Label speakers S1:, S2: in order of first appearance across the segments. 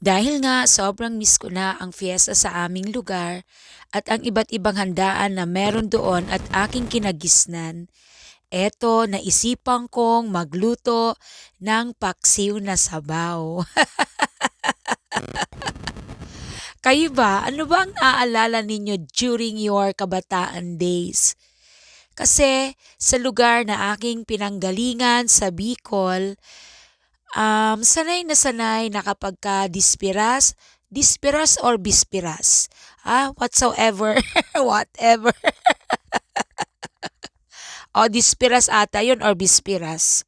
S1: Dahil nga sobrang miss ko na ang fiesta sa aming lugar at ang iba't ibang handaan na meron doon at aking kinagisnan, eto naisipan kong magluto ng paksiw na sabaw. Kayo ba, ano ba ang naaalala ninyo during your kabataan days? Kasi sa lugar na aking pinanggalingan sa Bicol, Um, sanay na sanay na kapagka dispiras, or bispiras, ah, whatsoever, whatever. O dispiras ata yun or bispiras.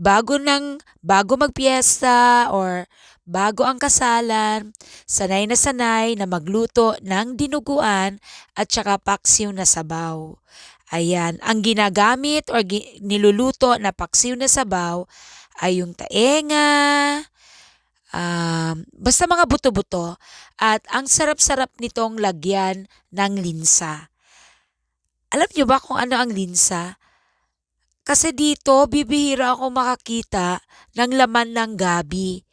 S1: Bago ng, bago magpiesta or bago ang kasalan, sanay na sanay na magluto ng dinuguan at saka paksiw na sabaw. Ayan, ang ginagamit or gi- niluluto na paksiw na sabaw ay yung taenga, um, basta mga buto-buto. At ang sarap-sarap nitong lagyan ng linsa. Alam niyo ba kung ano ang linsa? Kasi dito, bibihira ako makakita ng laman ng gabi.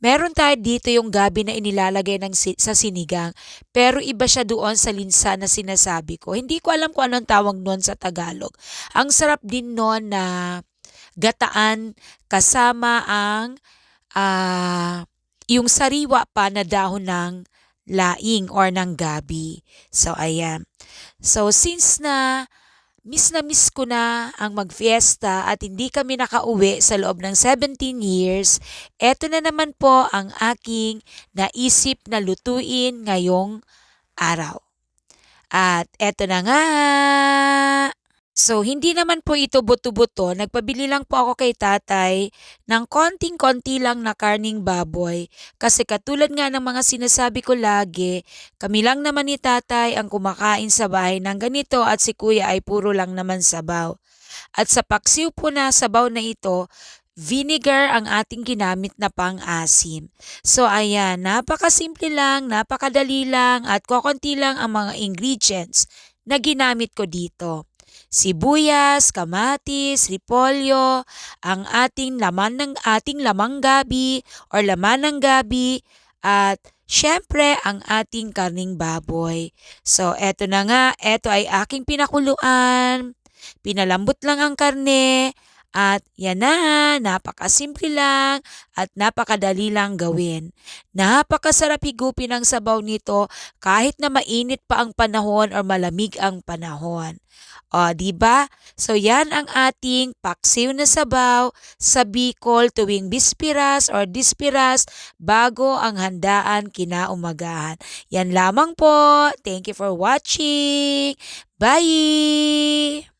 S1: Meron tayo dito yung gabi na inilalagay ng si- sa sinigang, pero iba siya doon sa linsa na sinasabi ko. Hindi ko alam kung anong tawag noon sa Tagalog. Ang sarap din noon na gataan kasama ang ah, yung sariwa pa na dahon ng laing or ng gabi. So, ayan. So, since na miss na miss ko na ang magfiesta at hindi kami nakauwi sa loob ng 17 years, eto na naman po ang aking naisip na lutuin ngayong araw. At eto na nga. So, hindi naman po ito buto-buto. Nagpabili lang po ako kay tatay ng konting-konti lang na karning baboy. Kasi katulad nga ng mga sinasabi ko lagi, kami lang naman ni tatay ang kumakain sa bahay ng ganito at si kuya ay puro lang naman sabaw. At sa paksiw po na sabaw na ito, vinegar ang ating ginamit na pang-asim. So ayan, napakasimple lang, napakadali lang at kokonti lang ang mga ingredients na ginamit ko dito sibuyas, kamatis, repolyo, ang ating laman ng ating lamang gabi or laman ng gabi at syempre ang ating karning baboy. So eto na nga, eto ay aking pinakuluan. Pinalambot lang ang karne at yan na, napakasimple lang at napakadali lang gawin. Napakasarap higupin ang sabaw nito kahit na mainit pa ang panahon or malamig ang panahon. O, di ba? So yan ang ating paksiw na sabaw sa Bicol tuwing bispiras or dispiras bago ang handaan kinaumagahan. Yan lamang po. Thank you for watching. Bye!